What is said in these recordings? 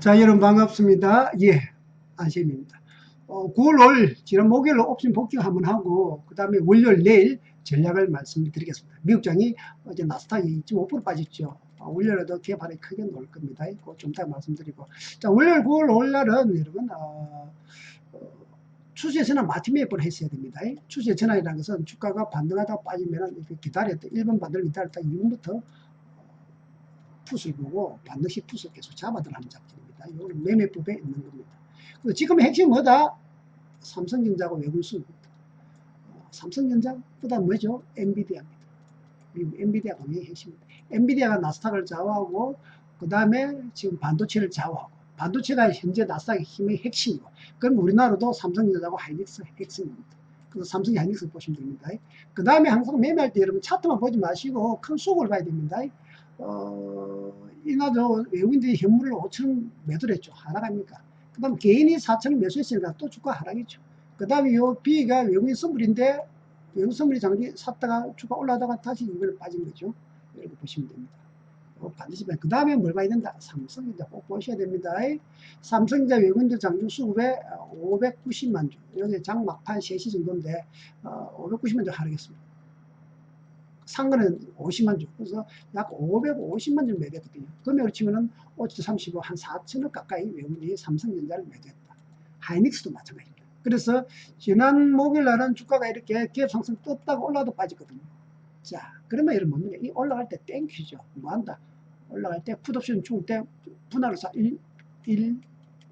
자, 여러분 반갑습니다. 예, 안심입니다. 어, 9월 올 지난 목요일 옵션 복귀 한번 하고 그 다음에 월요일 내일 전략을 말씀드리겠습니다. 미국장이 어제 나스닥이 2.5% 빠졌죠. 어, 월요일에도 개발이 크게 놀 겁니다. 좀 이따 말씀드리고 자, 월요일 9월 올 날은 여러분 어, 어, 추세 전환 마티 매입을 했어야 됩니다. 추세 전환이라는 것은 주가가 반등하다 빠지면 이렇게 기다렸다 1번 반등을 기다렸다 2번부터 풋을 보고 반드시 풋을 계속 잡아들라는 작전 입니다. 이거는 매매법에 있는 겁니다. 그래서 지금 핵심이 뭐다? 삼성전자하고 외국수입니다. 어, 삼성전자보다 뭐죠? 엔비디아입니다. 미국 엔비디아가 왜 핵심입니다. 엔비디아가 나스닥을 좌우하고 그 다음에 지금 반도체를 좌우하고 반도체가 현재 나스닥의 힘의 핵심이고 그럼 우리나라도 삼성전자하고 하이닉스 핵심입니다. 그래서 삼성 하이닉스 보시면 됩니다. 그 다음에 항상 매매할 때 여러분 차트만 보지 마시고 큰 수급을 봐야 됩니다. 어, 이나 저 외국인들이 현물을 5천원 매도를 했죠. 하락합니까? 그 다음 개인이 4천원 매수했으니까 또 주가 하락했죠. 그 다음에 요 B가 외국인 선물인데 외국 선물이 장기 샀다가 주가 올라다가 다시 이걸 빠진 거죠. 이렇게 보시면 됩니다. 어, 반드시 그 다음에 뭘 봐야 된다? 삼성전자 꼭 보셔야 됩니다. 삼성전자 외국인들 장주 수급에 590만 주. 여기 장 막판 3시 정도인데 어, 590만 주 하락했습니다. 산 거는 50만 주. 그래서 약 550만 주 매도했거든요. 금액으로 치면은 5주 35, 한 4천억 가까이 외국인이 삼성전자를 매도했다. 하이닉스도 마찬가지입니다. 그래서 지난 목요일 날은 주가가 이렇게 기업 상승 떴다가 올라도 빠졌거든요. 자, 그러면 이런 뭡니까? 이 올라갈 때 땡큐죠. 뭐 한다? 올라갈 때 풋옵션 죽을 때 분할로 사 1, 1,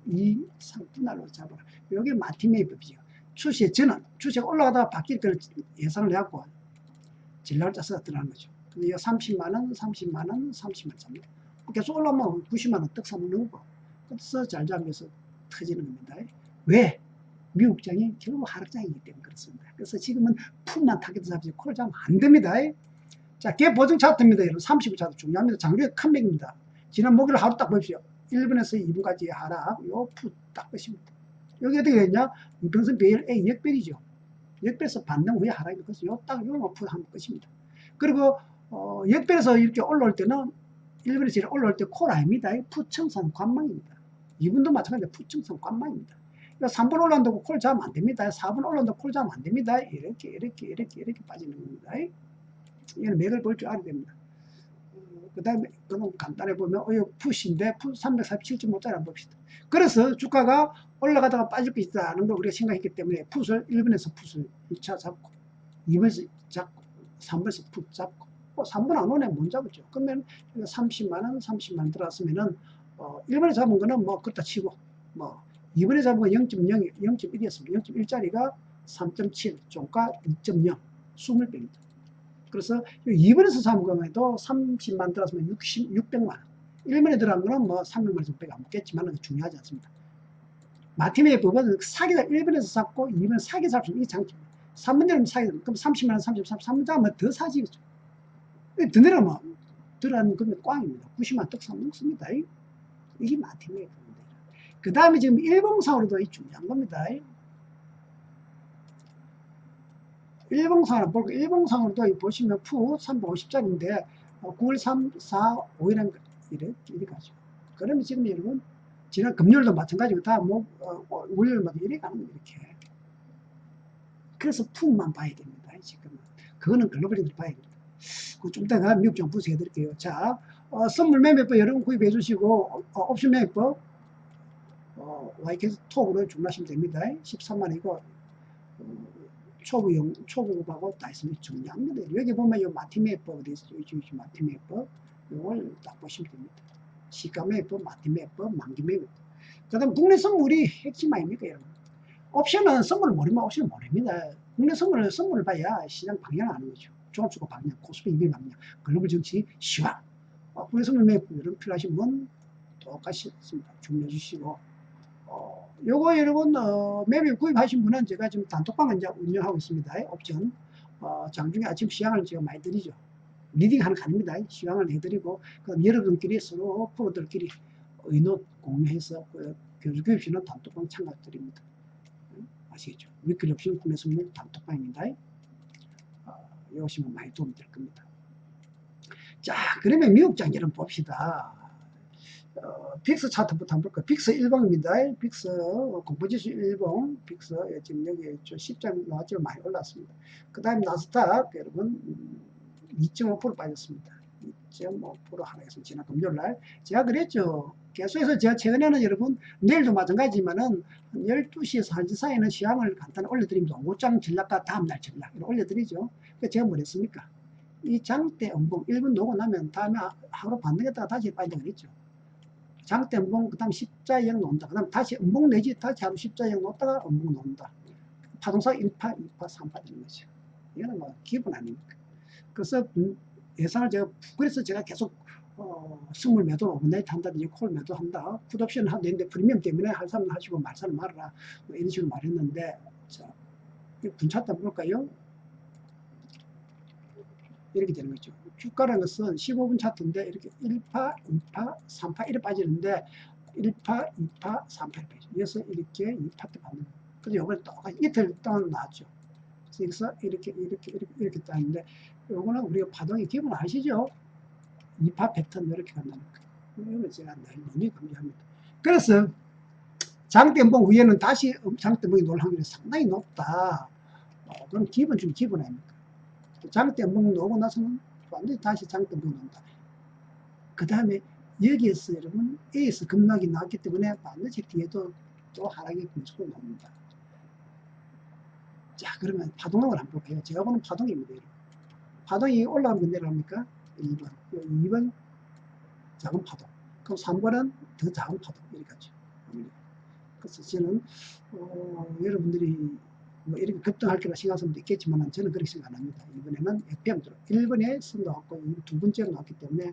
2, 3 분할로 잡아라. 이게 마티메이법이죠. 추세 전환, 추세가 올라가다가 바뀔 걸 예상을 해갖고 짜서 들어가는 거죠. 근데 이 30만원, 30만원, 30만원 잡니다. 계속 올라오면 90만원 떡 사먹는 거고. 그래서 잘 잡면서 터지는 겁니다. 왜? 미국장이 결국 하락장이기 때문에 그렇습니다. 그래서 지금은 풋만 타겟 잡지 콜 잡으면 안 됩니다. 자, 개 보정 차트입니다. 여러분 30분 차트 중요합니다. 장류의 컴백입니다. 지난 목요일 하루 딱 보십시오. 1분에서 2분까지 하락, 요풋딱 보십니다. 여기 어떻게 됐냐? 이평선 배열 A 역별이죠. 역별에서 반등 후에 하락이 그래서 요딱 풋 하면 끝입니다. 그리고 어, 역별에서 이렇게 올라올 때는 1분에서 올라올 때 콜 아닙니다. 풋청산 관망입니다. 2분도 마찬가지로 풋청산 관망입니다. 3분 그러니까 올라온다고 콜 잡으면 안 됩니다. 4분 올라온다고 콜 잡으면 안 됩니다. 이렇게, 이렇게, 이렇게, 이렇게 빠지는 겁니다. 이거는 맥을 볼 줄 알아야 됩니다. 그 다음에, 그럼 간단해 보면, 어, 풋인데, 풋 347.5짜리 한번 봅시다. 그래서 주가가 올라가다가 빠질 것 있다는 걸 우리가 생각했기 때문에 풋을 1번에서 풋을 1차 잡고, 2번에서 잡고, 3번에서 풋 잡고, 어, 3번 안 오네, 못 잡았죠. 그러면 30만원, 30만원 들어왔으면은, 어, 1번에 잡은 거는 뭐, 그렇다 치고, 뭐, 이번에 잡은 건 0.0, 0.1이었습니다. 0.1짜리가 3.7, 종가 2.0, 20배입니다. 그래서 2번에서 잡은 거에도 30만 들었으면 60, 600만 원. 1번에 들어간 거는 뭐 300만 정도밖에 안 먹겠지만 중요하지 않습니다. 마티메의 법은 사기가 1번에서 샀고 2번 사기 살 수 있는 이 장점입니다. 3번 되면 사기 그럼 30만 원, 33, 3번 잡으면 더 사지겠죠. 더 내려면 들어가는 금액 꽝입니다. 90만 떡 사먹습니다. 이게 마티메의 법. 그 다음에 지금 일봉상으로도 중요한 겁니다. 일봉상으로 볼까 일봉상으로도 보시면 푸 350짜리인데 9월 3, 4, 5일은 이렇게, 이렇게 가죠. 그러면 지금 여러분 지난 금요일도 마찬가지고 다뭐 어, 월요일마다 이렇게 가는 거예요. 이렇게. 그래서 푸만 봐야 됩니다. 지금 그거는 글로벌리들 봐야 됩니다. 그좀 이따가 미국 정부 해드릴게요. 자, 어, 선물 매매법 여러분 구입해 주시고 어, 옵션 매매법 어, YK 톡으로 주문하시면 됩니다. 13만이고 어, 초보용 초보하고 다 있으면 정리합니다. 여기 보면 이 마티메법 어디 있어요? 이 마티메법 이걸 딱 보시면 됩니다. 시가매법, 마티매법, 만기매법. 그 다음 국내 선물이 핵심 아닙니까, 여러분? 옵션은 선물을 모르면 옵션을 모릅니다. 국내 선물을 선물을 봐야 시장 방향을 아는 거죠. 종합주가 방향, 코스피 200 방향, 글로벌 정치 시황. 어, 국내 선물 매입 여러분 필요하신 분 똑같이 습니다 주문해 주시고 어, 요거 여러분 어, 매매 구입하신 분은 제가 지금 단톡방을 이제 운영하고 있습니다. 옵션 어, 장중에 아침 시향을 제가 많이 드리죠. 리딩하는 간입니다. 시향을 해드리고 그럼 여러분끼리 서로 프로들끼리 의논 공유해서 그 교수 교육 시는 단톡방 참가 드립니다. 아시겠죠? 위클리 옵션 구매 선물 단톡방입니다. 어, 오시면 많이 도움될 겁니다. 자, 그러면 미국장 여러분 봅시다. 어, 빅스 차트부터 한번 볼까요? 빅스 1봉입니다. 빅스 공포지수 1봉, 빅스 예, 지금 여기 좀 십장 나왔지만 많이 올랐습니다. 그 다음에 나스닥 여러분 2.5% 빠졌습니다. 2.5% 하락해서 지난 금요일날 제가 그랬죠. 계속해서 제가 최근에는 여러분 내일도 마찬가지지만은 12시에서 1시 사이에는 시황을 간단히 올려드립니다. 5장 전략과 다음날 전략 올려드리죠. 그래서 제가 뭐 했습니까? 이 장대 음봉 1분 놓고 나면 다음에 하- 하루 반등했다가 다시 빠진다 그랬죠. 장대 음봉 그 다음 십자형 놓는다. 그 다음 다시 음봉 내지 다시 하루 십자형 놓다가 음봉 놓는다. 파동사 1파, 2파, 3파 되는 거죠. 이거는 뭐 기본 아닙니까? 그래서 음, 예상을 제가 그래서 제가 계속 어, 스물 매도 오버나이트 한다든지 콜 매도 한다. 풋옵션 하도 되는데 프리미엄 때문에 할 사람은 하시고 말 사람은 말아라. 뭐 이런 식으로 말했는데 자, 한번 볼까요? 이렇게 되는 거죠. 주가라는 것은 15분 차트인데 이렇게 1파, 2파, 3파 이렇게 빠지는데 1파, 2파, 3파 이렇게. 그래서 이렇게 2파 때 받는 거예요. 그래서 이번에 똑같이 이틀 동안 나왔죠. 그래서 이렇게 이렇게 이렇게 이렇게 따는데 요거는 우리가 파동의 기본 아시죠? 2파 패턴 이렇게 간다는 거예요. 이거는 제가 늘 논의 강조합니다. 그래서 장대봉 위에는 다시 장대봉이 놀 확률이 상당히 높다. 어, 그럼 기본 중 기본 아닙니까? 장대봉 놓고 나서는 완전히 다시 장대봉 논다. 그 다음에 여기에서 여러분 A에서 급락이 나왔기 때문에 반드시 뒤에도 또 하락의 근처로 나옵니다. 자 그러면 파동력을 한번 볼까요? 제가 보는 파동입니다. 파동이 올라가면 내려갑니까? 1번, 2번 작은 파동. 그럼 3번은 더 작은 파동. 가죠. 그래서 저는 어, 여러분들이 뭐 이렇게 급등할 거라 생각할 수도 있겠지만 저는 그렇게 생각 안 합니다. 이번에는 FPM대로 1번에 선 나왔고 두 번째로 나왔기 때문에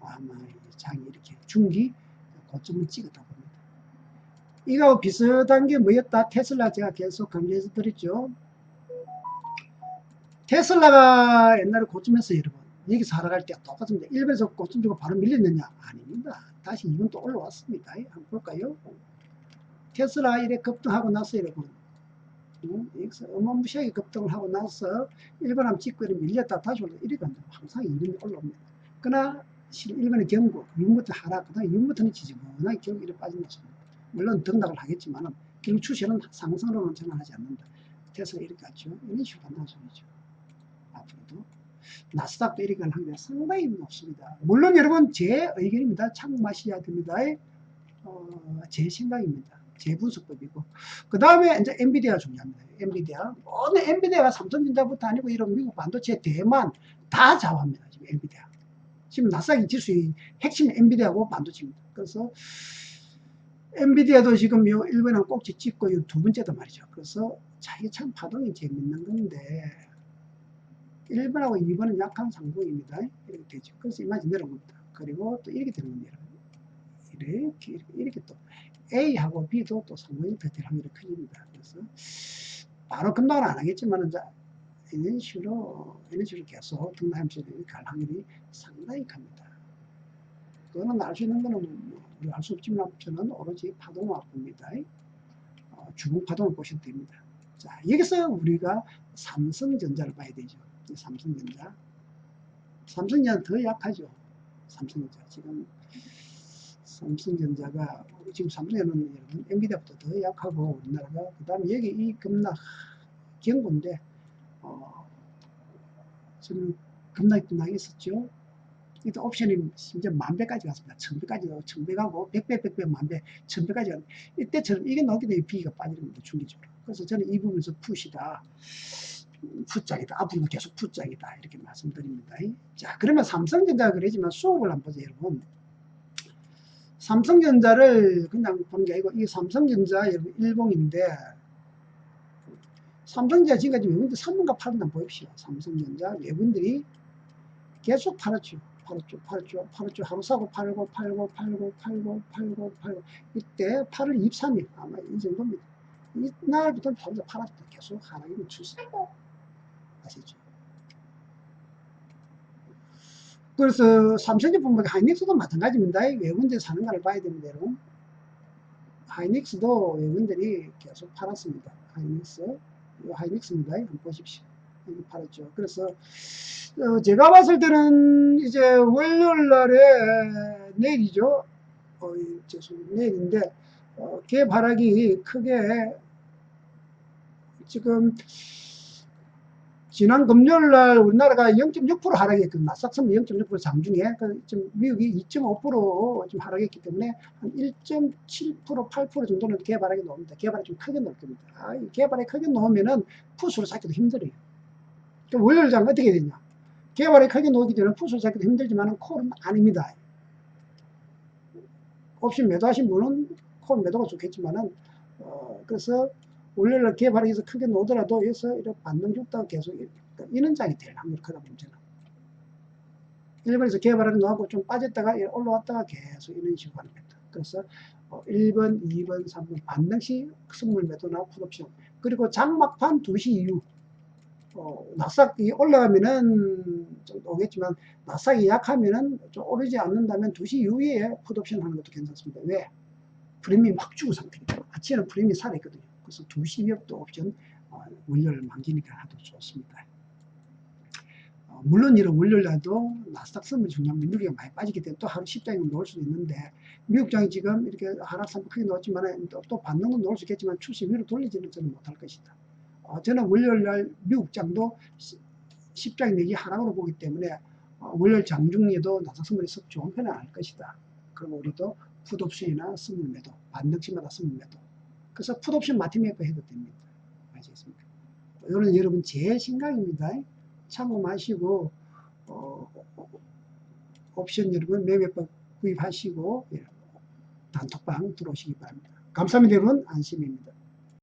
아마 이 장이 이렇게 중기 고점을 찍었다 봅니다. 이거 비슷한 게 뭐였다? 테슬라 제가 계속 강조해서 드렸죠. 테슬라가 옛날에 고점에서 여러분 여기서 하락할 때 똑같습니다. 1번에서 고점 주고 바로 밀렸느냐? 아닙니다. 다시 2번 또 올라왔습니다. 한번 볼까요? 테슬라 이래 급등하고 나서 여러분 음, 여기서 어마무시하게 급등을 하고 나서 1번 한번 찍고 이렇게 밀렸다 다시 올라 이렇게 간다. 항상 2번이 올라옵니다. 그러나 1번의 경고, 6부터 하락, 그 다음에 6부터는 지지근하게 결국 이렇게 빠진 것입니다. 물론 등락을 하겠지만 결국 추세는 상승으로는 전환하지 않는다. 테슬라 이렇게 갔죠. 이런 식으로 간다는 소리죠. 앞으로도. 나스닥도 이렇게 갈 확률이 상당히 높습니다. 물론 여러분 제 의견입니다. 참고하셔야 됩니다. 어, 제 생각입니다. 제 분석법이고. 그 다음에 이제 엔비디아 중요합니다. 엔비디아. 오늘 엔비디아가 삼성전자부터 아니고 이런 미국 반도체 대만 다 좌우합니다. 지금 엔비디아. 지금 나스닥이 지수의 핵심 엔비디아고 반도체입니다. 그래서 엔비디아도 지금 요 1번은 꼭지 찍고 요 두 번째도 말이죠. 그래서 자, 이게 참 파동이 재밌는 건데 1번하고 2번은 약한 상봉입니다. 이렇게 되죠. 그래서 이마지 내려옵니다. 그리고 또 이렇게 되는 겁니다. 이렇게, 이렇게, 이렇게 또 A하고 B도 또 상봉이 될 확률이 커집니다. 그래서 바로 금방은 안 하겠지만 이런 식으로 이런 식으로 계속 등락하면서 갈 확률이 상당히 큽니다. 그거는 알 수 있는 거는 뭐 우리가 알 수 없지만 저는 오로지 파동을 봅니다. 어, 주봉 파동을 보셔도 됩니다. 자, 여기서 우리가 삼성전자를 봐야 되죠. 이 삼성전자. 삼성전자는 더 약하죠. 삼성전자. 지금 삼성전자가 지금 삼성전자는 여러분 엔비디아보다 더 약하고 우리나라가 그 다음에 여기 이 급락 경고인데 어, 저는 급락이 많이 있었죠. 이때 옵션이 심지어 만 배까지 갔습니다. 천 배까지도 천배 가고 백 배, 백 배, 만 배, 천 배까지 갔는데 이때처럼 이게 나오게 되면 비가 빠지는 겁니다. 중기적으로. 그래서 저는 이 부분에서 푸시다. 푸짝이다. 앞으로도 계속 푸짝이다. 이렇게 말씀드립니다. 자, 그러면 삼성전자가 그러지만 수업을 한번 보세요, 여러분. 삼성전자를 그냥 보는 게 아니고, 이 삼성전자 여러분 일봉인데, 삼성전자 지금까지 외국인들 3분과 8분 한번 보십시오. 삼성전자 외국인들이 계속 팔았죠. 팔았죠, 팔았죠, 팔았죠. 하루 사고 팔고, 팔고, 팔고, 팔고, 팔고, 팔고. 이때 8월 23일, 아마 이 정도입니다. 이날부터 팔았죠. 팔았죠. 계속 하락이 멈추세요. 아시죠? 그래서 삼성전자뿐만 하이닉스도 마찬가지입니다. 외국인들 사는 걸 봐야 됩니다. 여러분. 하이닉스도 외국인들이 계속 팔았습니다. 하이닉스. 이 하이닉스입니다. 한번 보십시오. 여기 팔았죠. 그래서 어, 제가 봤을 때는 이제 월요일 날에 내일이죠. 어, 이 죄송합니다. 내일인데 어, 갭 하락이 크게 지금 지난 금요일 날 우리나라가 0.6% 하락했거든요. 나스닥스는 0.6% 장중에 그 지금 미국이 2.5%좀 하락했기 때문에 한 1.7% 8% 정도는 개발하게 나옵니다. 개발이 좀 크게 나올 겁니다. 아, 이 개발이 크게 나오면은 푸스를 쌓기도 힘들어요. 그럼 월요일 장 어떻게 되냐? 개발이 크게 나오기 때문에 푸스를 쌓기도 힘들지만 콜은 아닙니다. 옵션 매도하신 분은 콜 매도가 좋겠지만은 어, 그래서 월요일날 개발해서 크게 나오더라도 여기서 이렇게 반등 줬다가 계속 이렇게 인원장이 될 확률이 크다 문제는. 일본에서 개발을 나오고 좀 빠졌다가 올라왔다가 계속 이런 식으로 하는 겁니다. 그래서 어, 1번, 2번, 3번 반등시 선물 매도나 풋옵션 그리고 장막판 2시 이후 어, 나싹이 올라가면은 좀 오겠지만 나싹이 약하면은 좀 오르지 않는다면 2시 이후에 풋옵션 하는 것도 괜찮습니다. 왜? 프리미엄 확 주고 상태니까 아침에는 프리미엄 살아있거든요. 그래서 2시 이후부터 옵션 어, 월요일 만기니까 하도 좋습니다. 어, 물론 이런 월요일날도 나스닥 선물 중요한 미국이 많이 빠지기 때문에 또 하루 10장이 놓을 수도 있는데 미국장이 지금 이렇게 하락선 크게 놓았지만 또, 또 반등은 놓을 수 있겠지만 추세 위로 돌리지는 저는 못할 것이다. 어, 저는 월요일날 미국장도 10장 내지 하락으로 보기 때문에 어, 월요일 장중에도 나스닥 선물이 썩 좋은 편은 아닐 것이다. 그럼 우리도 풋옵션이나 선물 매도, 반등치마다 선물 매도. 그래서 풋옵션 마티메이커 해도 됩니다. 아시겠습니까? 이거는 여러분 제 생각입니다. 참고하시고 어, 옵션 여러분 매매법 구입하시고 예, 단톡방 들어오시기 바랍니다. 감사합니다 여러분 안심입니다.